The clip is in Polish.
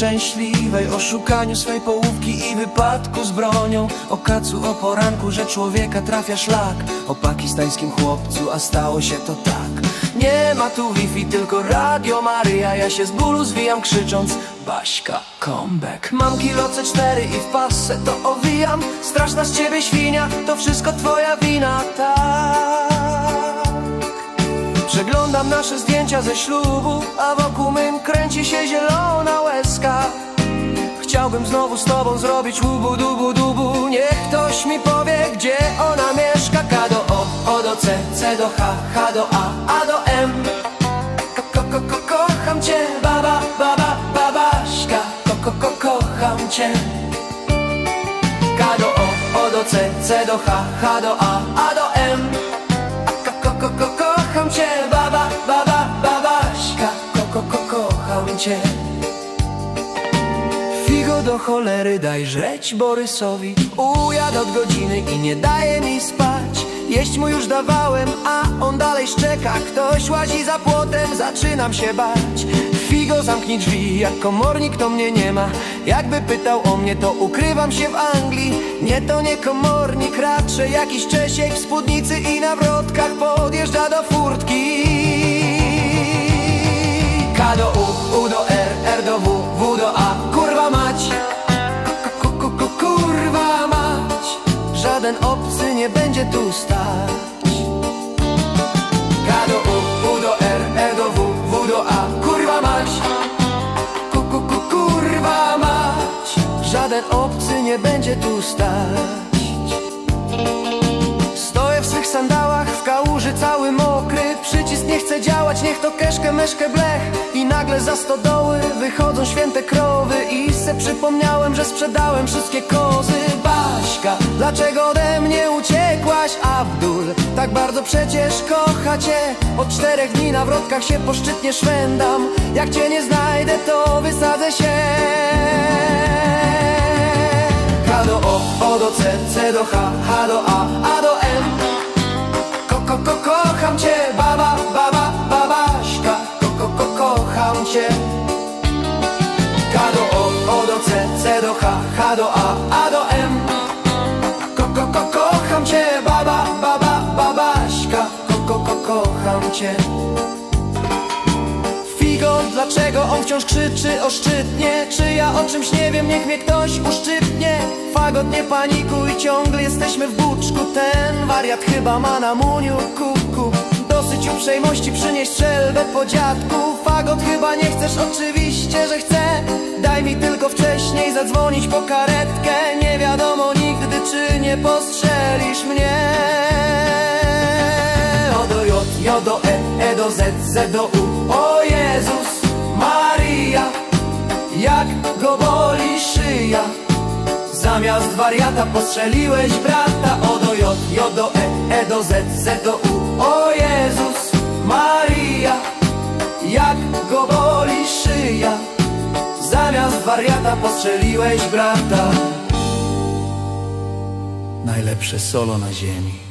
nieszczęśliwej O szukaniu swej połówki i wypadku z bronią. O kacu, o poranku, że człowieka trafia szlak. O pakistańskim chłopcu, a stało się to tak. Nie ma tu Wi-Fi, tylko Radio Maryja. Ja się z bólu zwijam krzycząc Baśka, comeback. Mam kilo C4 i w pasę to owijam. Straszna z ciebie świnia, to wszystko twoja wina, tak Przeglądam nasze zdjęcia ze ślubu, a wokół mym kręci się zielona łezka. Chciałbym znowu z tobą zrobić łubu dubu dubu. Niech ktoś mi powie, gdzie ona mieszka. K do O, O do C, C do H, H do A, A do M. Ko, ko, ko, kocham cię, baba, baba, babaśka. Ko, ko, ko, kocham cię. K do O, O do C, C do H, H do A, A do M. Ko, ko, ko, ko, kocham cię, baba, baba, babaśka. Ko, ko, ko, kocham cię. Figo do cholery daj żreć Borysowi. Ujada od godziny i nie daje mi spać. Jeść mu już dawałem, a on dalej szczeka. Ktoś łazi za płotem, zaczynam się bać Figo zamknij drzwi, jak komornik to mnie nie ma. Jakby pytał o mnie, to ukrywam się w Anglii. Nie to nie komornik, raczej jakiś Czesiek w spódnicy i na wrotkach Podjeżdża do furtki. K do U, U do R, R do W, W do A. Kurwa mać ku- ku- Kurwa mać. Żaden obcy nie będzie tu stać Obcy nie będzie tu stać. Stoję w swych sandałach, w kałuży cały mokry Przycisk nie chce działać, niech to keszkę, meszkę, blech. I nagle za stodoły wychodzą święte krowy. I se przypomniałem, że sprzedałem wszystkie kozy. Baśka, dlaczego ode mnie uciekłaś, Abdul? Tak bardzo przecież kocha cię. Od czterech dni na wrotkach się poszczytnie szwendam. Jak cię nie znajdę, to wysadzę się C do H, H do A, A do M. Ko, ko, ko, kocham cię, baba, baba, babaśka. Ko, ko, ko, kocham cię. K do O, O do C, C do H, H do A, A do M. Ko, ko, ko, kocham cię, baba, baba, babaśka. Ko, ko, ko, kocham cię dlaczego on wciąż krzyczy oszczytnie? Czy ja o czymś nie wiem, niech mnie ktoś uszczypnie. Fagot, nie panikuj, ciągle jesteśmy w buczku. Ten wariat chyba ma na muniu kuku Dosyć uprzejmości przynieść strzelbę po dziadku. Fagot, chyba nie chcesz, oczywiście, że chcę Daj mi tylko wcześniej zadzwonić po karetkę. Nie wiadomo nigdy, czy nie postrzelisz mnie. O do J, J do E, E do Z, Z do U go boli szyja. Zamiast wariata postrzeliłeś brata. O do J, J do E, E do Z, Z do U. O Jezus, Maria Jak go boli szyja. Zamiast wariata postrzeliłeś brata. Najlepsze solo na ziemi